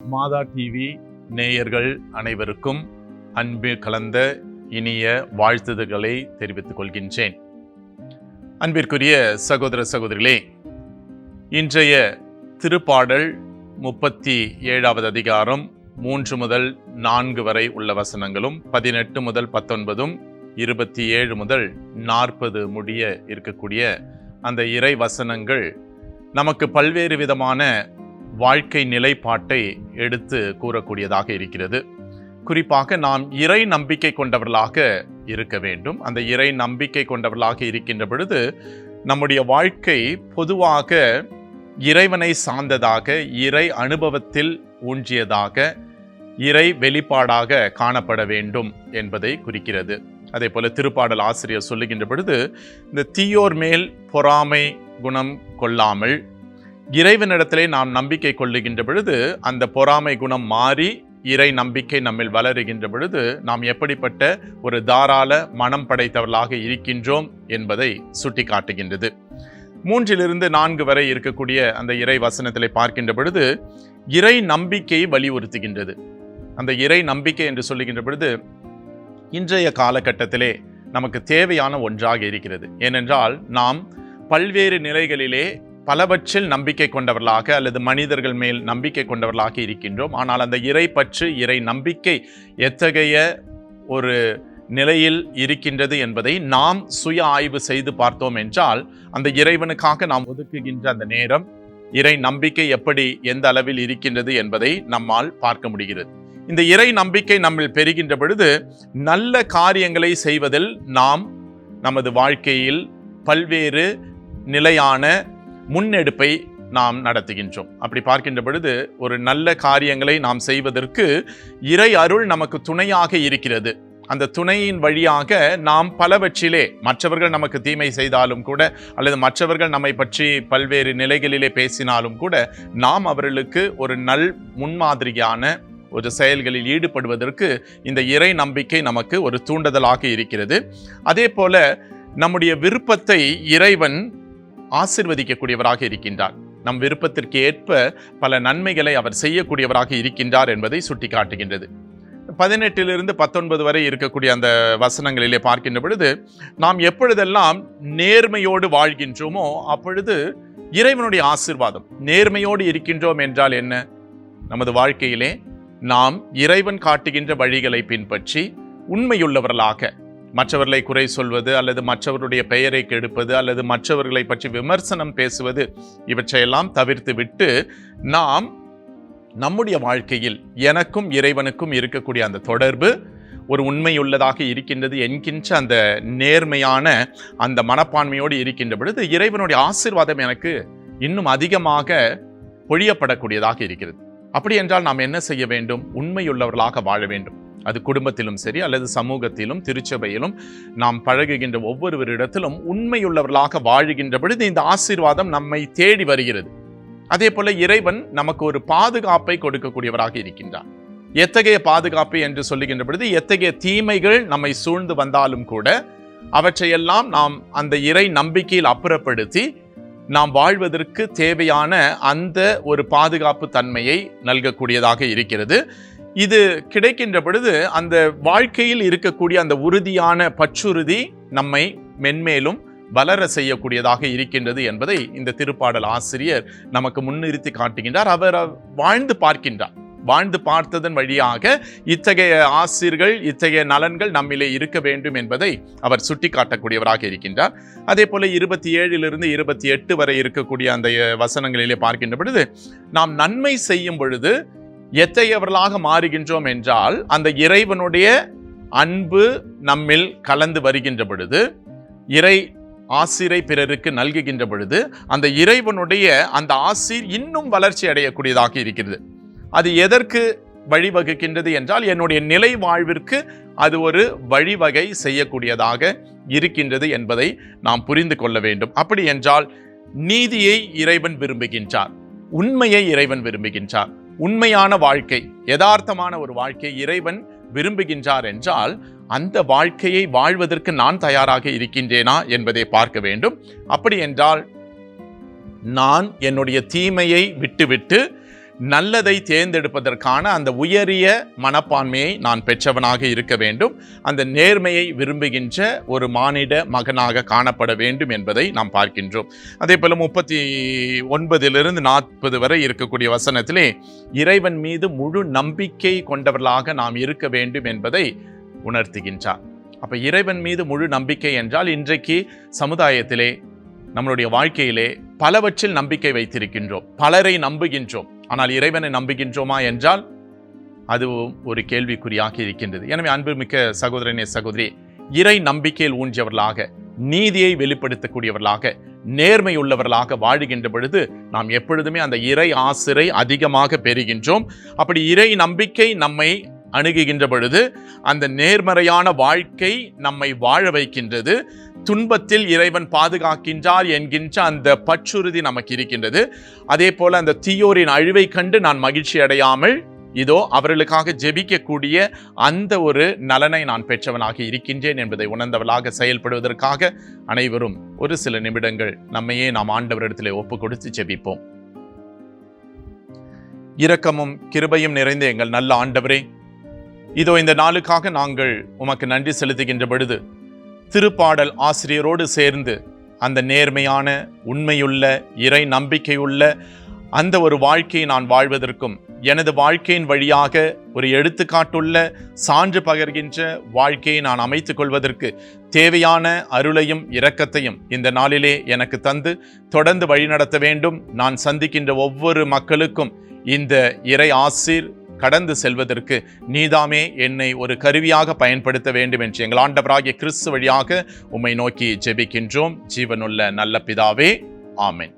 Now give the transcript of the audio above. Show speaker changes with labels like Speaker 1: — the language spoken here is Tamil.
Speaker 1: மாதா டிவி நேயர்கள் அனைவருக்கும் அன்பு கலந்த இனிய வாழ்த்துதல்களை தெரிவித்துக் கொள்கின்றேன். அன்பிற்குரிய சகோதர சகோதரிகளே இன்றைய திருப்பாடல் முப்பத்தி ஏழாவது அதிகாரம் மூன்று முதல் நான்கு வரை உள்ள வசனங்களும் பதினெட்டு முதல் பத்தொன்பதும் இருபத்தி ஏழு முதல் நாற்பது முடிய இருக்கக்கூடிய அந்த இறை வசனங்கள் நமக்கு பல்வேறு விதமான வாழ்க்கை நிலைப்பாட்டை எடுத்து கூறக்கூடியதாக இருக்கிறது. குறிப்பாக நாம் இறை நம்பிக்கை கொண்டவர்களாக இருக்க வேண்டும். அந்த இறை நம்பிக்கை கொண்டவர்களாக இருக்கின்ற பொழுது நம்முடைய வாழ்க்கை பொதுவாக இறைவனை சார்ந்ததாக இறை அனுபவத்தில் ஊன்றியதாக இறை வெளிப்பாடாக காணப்பட வேண்டும் என்பதை குறிக்கிறது. அதே போல திருப்பாடல் ஆசிரியர் சொல்லுகின்ற பொழுது இந்த தீயோர் மேல் பொறாமை குணம் கொள்ளாமல் இறைவனிடத்திலே நாம் நம்பிக்கை கொள்ளுகின்ற பொழுது அந்த பொறாமை குணம் மாறி இறை நம்பிக்கை நம்மில் வளருகின்ற பொழுது நாம் எப்படிப்பட்ட ஒரு தாராள மனம் படைத்தவர்களாக இருக்கின்றோம் என்பதை சுட்டிக்காட்டுகின்றது. மூன்றிலிருந்து நான்கு வரை இருக்கக்கூடிய அந்த இறை வசனத்திலே பார்க்கின்ற பொழுது இறை நம்பிக்கையை வலியுறுத்துகின்றது. அந்த இறை நம்பிக்கை என்று சொல்லுகின்ற பொழுது இன்றைய காலகட்டத்திலே நமக்கு தேவையான ஒன்றாக இருக்கிறது. ஏனென்றால் நாம் பல்வேறு நிலைகளிலே பலவற்றில் நம்பிக்கை கொண்டவர்களாக அல்லது மனிதர்கள் மேல் நம்பிக்கை கொண்டவர்களாக இருக்கின்றோம். ஆனால் அந்த இறை பற்று இறை நம்பிக்கை எத்தகைய ஒரு நிலையில் இருக்கின்றது என்பதை நாம் சுய ஆய்வு செய்து பார்த்தோம் என்றால் அந்த இறைவனுக்காக நாம் ஒதுக்குகின்ற அந்த நேரம் இறை நம்பிக்கை எப்படி எந்த அளவில் இருக்கின்றது என்பதை நம்மால் பார்க்க முடிகிறது. இந்த இறை நம்பிக்கை நம்மில் பெறுகின்ற பொழுது நல்ல காரியங்களை செய்வதில் நாம் நமது வாழ்க்கையில் பல்வேறு நிலையான முன்னெடுப்பை நாம் நடத்துகின்றோம். அப்படி பார்க்கின்ற பொழுது ஒரு நல்ல காரியங்களை நாம் செய்வதற்கு இறை அருள் நமக்கு துணையாக இருக்கிறது. அந்த துணையின் வழியாக நாம் பலவற்றிலே மற்றவர்கள் நமக்கு தீமை செய்தாலும் கூட அல்லது மற்றவர்கள் நம்மை பற்றி பல்வேறு நிலைகளிலே பேசினாலும் கூட நாம் அவர்களுக்கு ஒரு நல் முன்மாதிரியான ஒரு செயல்களில் ஈடுபடுவதற்கு இந்த இறை நம்பிக்கை நமக்கு ஒரு தூண்டுதலாக இருக்கிறது. அதே போல நம்முடைய விருப்பத்தை இறைவன் ஆசிர்வதிக்கக்கூடியவராக இருக்கின்றார். நம் விருப்பத்திற்கு ஏற்ப பல நன்மைகளை அவர் செய்யக்கூடியவராக இருக்கின்றார் என்பதை சுட்டிக்காட்டுகின்றது. பதினெட்டிலிருந்து பத்தொன்பது வரை இருக்கக்கூடிய அந்த வசனங்களிலே பார்க்கின்ற பொழுது நாம் எப்பொழுதெல்லாம் நேர்மையோடு வாழ்கின்றோமோ அப்பொழுது இறைவனுடைய ஆசிர்வாதம் நேர்மையோடு இருக்கின்றோம் என்றால் என்ன? நமது வாழ்க்கையிலே நாம் இறைவன் காட்டுகின்ற வழிகளை பின்பற்றி உண்மையுள்ளவர்களாக மற்றவர்களை குறை சொல்வது அல்லது மற்றவருடைய பெயரை கெடுப்பது அல்லது மற்றவர்களை பற்றி விமர்சனம் பேசுவது இவற்றையெல்லாம் தவிர்த்து விட்டு நாம் நம்முடைய வாழ்க்கையில் எனக்கும் இறைவனுக்கும் இருக்கக்கூடிய அந்த தொடர்பு ஒரு உண்மையுள்ளதாக இருக்கின்றது என்கின்ற அந்த நேர்மையான அந்த மனப்பான்மையோடு இருக்கின்ற பொழுது இறைவனுடைய ஆசிர்வாதம் எனக்கு இன்னும் அதிகமாக பொழியப்படக்கூடியதாக இருக்கிறது. அப்படி என்றால் நாம் என்ன செய்ய வேண்டும்? உண்மையுள்ளவர்களாக வாழ வேண்டும். அது குடும்பத்திலும் சரி அல்லது சமூகத்திலும் திருச்சபையிலும் நாம் பழகுகின்ற ஒவ்வொருவரிடத்திலும் உண்மையுள்ளவர்களாக வாழுகின்ற பொழுது இந்த ஆசீர்வாதம் நம்மை தேடி வருகிறது. அதே போல இறைவன் நமக்கு ஒரு பாதுகாப்பை கொடுக்கக்கூடியவராக இருக்கின்றார். எத்தகைய பாதுகாப்பு என்று சொல்லுகின்ற பொழுது எத்தகைய தீமைகள் நம்மை சூழ்ந்து வந்தாலும் கூட அவற்றையெல்லாம் நாம் அந்த இறை நம்பிக்கையில் அப்புறப்படுத்தி நாம் வாழ்வதற்கு தேவையான அந்த ஒரு பாதுகாப்பு தன்மையை நல்கக்கூடியதாக இருக்கிறது. இது கிடைக்கின்ற பொழுது அந்த வாழ்க்கையில் இருக்கக்கூடிய அந்த உறுதியான பற்றுறுதி நம்மை மென்மேலும் வளர செய்யக்கூடியதாக இருக்கின்றது என்பதை இந்த திருப்பாடல் ஆசிரியர் நமக்கு முன்னிறுத்தி காட்டுகின்றார். அவர் வாழ்ந்து பார்க்கின்றார். வாழ்ந்து பார்த்ததன் வழியாக இத்தகைய ஆசிரியர்கள் இத்தகைய நலன்கள் நம்மிலே இருக்க வேண்டும் என்பதை அவர் சுட்டி காட்டக்கூடியவராக இருக்கின்றார். அதே போல இருபத்தி ஏழிலிருந்து இருபத்தி எட்டு வரை இருக்கக்கூடிய அந்த வசனங்களிலே பார்க்கின்ற பொழுது நாம் நன்மை செய்யும் பொழுது எத்தையவர்களாக மாறுகின்றோம் என்றால் அந்த இறைவனுடைய அன்பு நம்மில் கலந்து வருகின்ற பொழுது இறை ஆசிரை பிறருக்கு நல்குகின்ற பொழுது அந்த இறைவனுடைய அந்த ஆசிர் இன்னும் வளர்ச்சி அடையக்கூடியதாக இருக்கிறது. அது எதற்கு வழிவகுக்கின்றது என்றால் என்னுடைய நிலை வாழ்விற்கு அது ஒரு வழிவகை செய்யக்கூடியதாக இருக்கின்றது என்பதை நாம் புரிந்து கொள்ள வேண்டும். அப்படி என்றால் நீதியை இறைவன் விரும்புகின்றார் உண்மையை இறைவன் விரும்புகின்றார். உண்மையான வாழ்க்கை யதார்த்தமான ஒரு வாழ்க்கை இறைவன் விரும்புகின்றார் என்றால் அந்த வாழ்க்கையை வாழ்வதற்கு நான் தயாராக இருக்கின்றேனா என்பதை பார்க்க வேண்டும். அப்படி என்றால் நான் என்னுடைய தீமையை விட்டுவிட்டு நல்லதை தேர்ந்தெடுப்பதற்கான அந்த உயரிய மனப்பான்மையை நான் பெற்றவனாக இருக்க வேண்டும். அந்த நேர்மையை விரும்புகின்ற ஒரு மானிட மகனாக காணப்பட வேண்டும் என்பதை நாம் பார்க்கின்றோம். அதே போல் முப்பத்தி ஒன்பதிலிருந்து நாற்பது வரை இருக்கக்கூடிய வசனத்திலே இறைவன் மீது முழு நம்பிக்கை கொண்டவர்களாக நாம் இருக்க வேண்டும் என்பதை உணர்த்துகின்றார். அப்போ இறைவன் மீது முழு நம்பிக்கை என்றால் இன்றைக்கு சமுதாயத்திலே நம்மளுடைய வாழ்க்கையிலே பலவற்றில் நம்பிக்கை வைத்திருக்கின்றோம். பலரை நம்புகின்றோம். ஆனால் இறைவனை நம்புகின்றோமா என்றால் அது ஒரு கேள்விக்குறியாக இருக்கின்றது. எனவே அன்புமிக்க சகோதரனே சகோதரி இறை நம்பிக்கையில் ஊன்றியவர்களாக நீதியை வெளிப்படுத்தக்கூடியவர்களாக நேர்மை உள்ளவர்களாக வாழுகின்ற பொழுது நாம் எப்பொழுதுமே அந்த இறை ஆசிரை அதிகமாக பெறுகின்றோம். அப்படி இறை நம்பிக்கை நம்மை அணுகுகின்ற பொழுது அந்த நேர்மறையான வாழ்க்கை நம்மை வாழ வைக்கின்றது. துன்பத்தில் இறைவன் பாதுகாக்கின்றார் என்கின்ற அந்த பற்றுறுதி நமக்கு இருக்கின்றது. அதே போல அந்த தீயோரின் அழிவை கண்டு நான் மகிழ்ச்சி அடையாமல் இதோ அவர்களுக்காக ஜெபிக்கக்கூடிய அந்த ஒரு நலனை நான் பெற்றவனாக இருக்கின்றேன் என்பதை உணர்ந்தவளாக செயல்படுவதற்காக அனைவரும் ஒரு சில நிமிடங்கள் நம்மையே நாம் ஆண்டவரிடத்திலே ஒப்பு கொடுத்து ஜெபிப்போம். இரக்கமும் கிருபையும் நிறைந்த எங்கள் நல்ல ஆண்டவரே இதோ இந்த நாளுக்காக நாங்கள் உமக்கு நன்றி செலுத்துகின்ற பொழுது திருப்பாடல் ஆசிரியரோடு சேர்ந்து அந்த நேர்மையான உண்மையுள்ள இறை நம்பிக்கையுள்ள அந்த ஒரு வாழ்க்கையை நான் வாழ்வதற்கும் எனது வாழ்க்கையின் வழியாக ஒரு எடுத்துக்காட்டுள்ள சான்று பகர்கின்ற வாழ்க்கையை நான் அமைத்துக் கொள்வதற்கு தேவையான அருளையும் இரக்கத்தையும் இந்த நாளிலே எனக்கு தந்து தொடர்ந்து வழிநடத்த வேண்டும். நான் சந்திக்கின்ற ஒவ்வொரு மக்களுக்கும் இந்த இறை ஆசிர் கடந்து செல்வதற்கு நீதாமே என்னை ஒரு கருவியாக பயன்படுத்த வேண்டும் என்று எங்கள் ஆண்டவராகிய கிறிஸ்து வழியாக உம்மை நோக்கி ஜெபிக்கின்றோம். ஜீவனுள்ள நல்ல பிதாவே ஆமேன்.